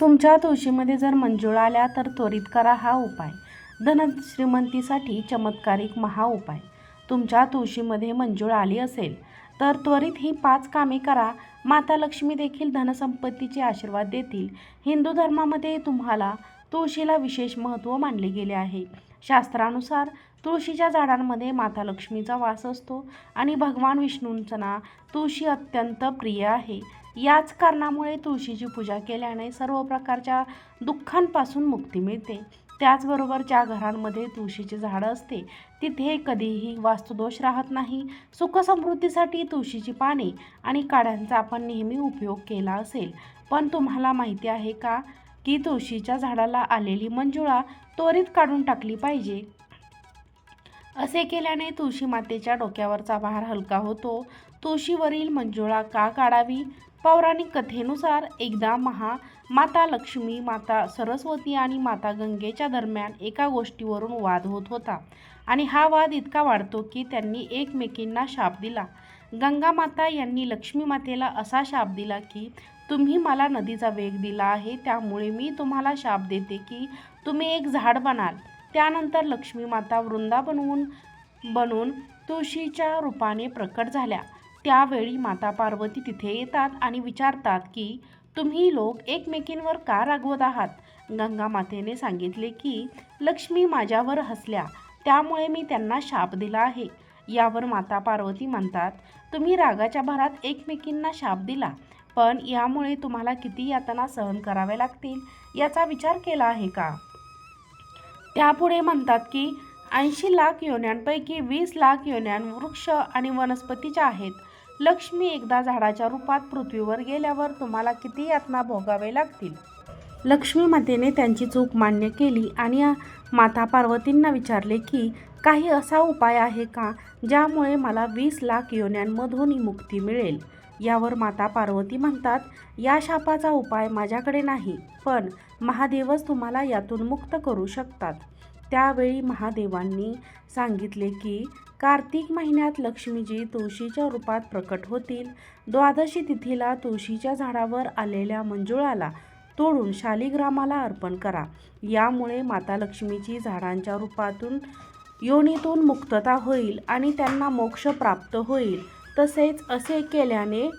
तुमच्या तुळशीमध्ये जर मंजुळा आल्या तर त्वरित करा हा उपाय. धन श्रीमंतीसाठी चमत्कारिक महा उपाय. तुमच्या तुळशीमध्ये मंजूळ आली असेल तर त्वरित ही पाच कामे करा. माता लक्ष्मी देखील धनसंपत्तीचे आशीर्वाद देतील. हिंदू धर्मामध्ये तुम्हाला तुळशीला विशेष महत्त्व मानले गेले आहे. शास्त्रानुसार तुळशीच्या झाडांमध्ये माता लक्ष्मीचा वास असतो आणि भगवान विष्णूंचा तुळशी अत्यंत प्रिय आहे. याच कारणामुळे तुळशीची पूजा केल्याने सर्व प्रकारच्या दुःखांपासून मुक्ती मिळते. त्याचबरोबर ज्या घरांमध्ये तुळशीचे झाडं असते तिथे कधीही वास्तुदोष राहत नाही. सुखसमृद्धीसाठी तुळशीची पाने आणि काड्यांचा आपण नेहमी उपयोग केला असेल. पण तुम्हाला माहिती आहे का? की तुळशीच्या झाडाला आलेली मंजुळा त्वरित काढून टाकली पाहिजे. असे केल्याने तुळशी मातेच्या डोक्यावरचा भार हलका होतो. तुळशीवरील मंजुळा का काढावी? पौराणिक कथेनुसार एकदा महा माता लक्ष्मी माता सरस्वती आणि माता गंगेच्या दरम्यान एका गोष्टीवरून वाद होत होता. आणि हा वाद इतका वाढतो की त्यांनी एकमेकींना शाप दिला. गंगामाता यांनी लक्ष्मी मातेला असा शाप दिला की तुम्ही मला नदीचा वेग दिला आहे त्यामुळे मी तुम्हाला शाप देते की तुम्ही एक झाड बनाल त्यानंतर लक्ष्मी माता वृंदा बनवून बनून तुळशीच्या रूपाने प्रकट झाल्या. त्यावेळी माता पार्वती तिथे येतात आणि विचारतात की तुम्ही लोक एकमेकींवर का रागवत आहात गंगा मातेने सांगितले की लक्ष्मी माझ्यावर हसल्या. त्यामुळे मी त्यांना शाप दिला आहे. यावर माता पार्वती म्हणतात तुम्ही रागाच्या भरात एकमेकींना शाप दिला पण यामुळे तुम्हाला किती यातना सहन कराव्या लागतील याचा विचार केला आहे का? त्यापुढे म्हणतात की ऐंशी लाख योन्यांपैकी वीस लाख योन्यां वृक्ष आणि वनस्पतीच्या आहेत. लक्ष्मी एकदा झाडाच्या रूपात पृथ्वीवर गेल्यावर तुम्हाला किती यातना भोगावे लागतील? लक्ष्मी मातेने त्यांची चूक मान्य केली आणि माता पार्वतींना विचारले की काही असा उपाय आहे का ज्यामुळे मला वीस लाख योन्यांमधून मुक्ती मिळेल यावर माता पार्वती म्हणतात या शापाचा उपाय माझ्याकडे नाही पण महादेवच तुम्हाला यातून मुक्त करू शकतात त्यावेळी महादेवांनी सांगितले की कार्तिक महिन्यात लक्ष्मीजी तुळशीच्या रूपात प्रकट होतील. द्वादशी तिथीला तुळशीच्या झाडावर आलेल्या मंजुळाला तोडून शालिग्रामाला अर्पण करा. यामुळे माता लक्ष्मीची झाडांच्या रूपातून योनीतून मुक्तता होईल आणि त्यांना मोक्ष प्राप्त होईल. तसेच असे केल्याने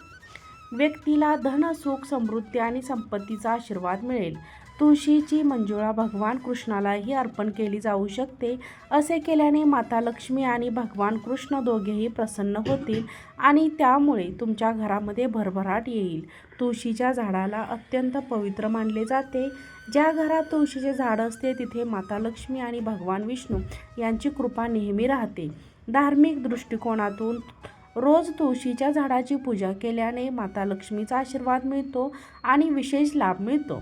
व्यक्तीला धन सुख समृद्धी आणि संपत्तीचा आशीर्वाद मिळेल. तुळशीची मंजुळा भगवान कृष्णालाही अर्पण केली जाऊ शकते. असे केल्याने माता लक्ष्मी आणि भगवान कृष्ण दोघेही प्रसन्न होतील आणि त्यामुळे तुमच्या घरामध्ये भरभराट येईल. तुळशीच्या झाडाला अत्यंत पवित्र मानले जाते. ज्या घरात तुळशीचे झाड असते तिथे माता लक्ष्मी आणि भगवान विष्णू यांची कृपा नेहमी राहते. धार्मिक दृष्टिकोनातून रोज तुळशीच्या झाडाची पूजा केल्याने माता लक्ष्मीचा आशीर्वाद मिळतो आणि विशेष लाभ मिळतो.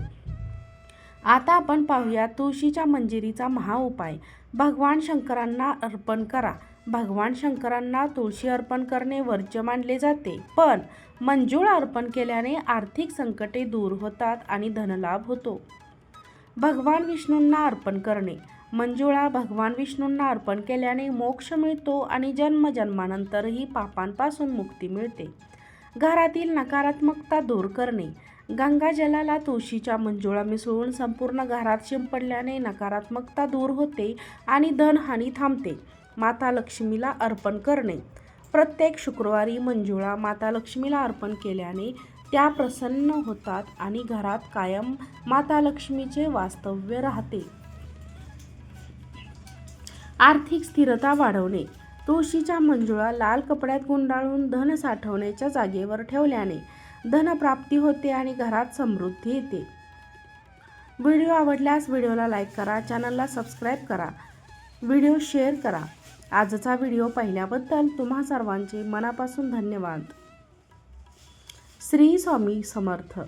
आता आपण पाहूया तुळशीच्या मंजिरीचा महा उपाय. भगवान शंकरांना अर्पण करा. भगवान शंकरांना तुळशी अर्पण करणे वर्ज्य मानले जाते. पण मंजूळ अर्पण केल्याने आर्थिक संकटे दूर होतात आणि धनलाभ होतो. भगवान विष्णूंना अर्पण करणे. मंजुळा भगवान विष्णूंना अर्पण केल्याने मोक्ष मिळतो आणि जन्मजन्मानंतरही पापांपासून मुक्ती मिळते. घरातील नकारात्मकता दूर करणे. गंगाजलाला तुळशीच्या मंजुळा मिसळून संपूर्ण घरात शिंपडल्याने नकारात्मकता दूर होते आणि धनहानी थांबते. माता लक्ष्मीला अर्पण करणे. प्रत्येक शुक्रवारी मंजुळा माता लक्ष्मीला अर्पण केल्याने त्या प्रसन्न होतात आणि घरात कायम माता लक्ष्मीचे वास्तव्य राहते. आर्थिक स्थिरता वाढवणे. तुळशीच्या मंजुळा लाल कपड्यात गुंडाळून धन साठवण्याच्या जागेवर ठेवल्याने धनप्राप्ती होते आणि घरात समृद्धी येते. व्हिडिओ आवडल्यास व्हिडिओला लाईक करा चॅनलला सबस्क्राईब करा. व्हिडिओ शेअर करा. आजचा व्हिडिओ पाहिल्याबद्दल तुम्हा सर्वांचे मनापासून धन्यवाद. श्री स्वामी समर्थ.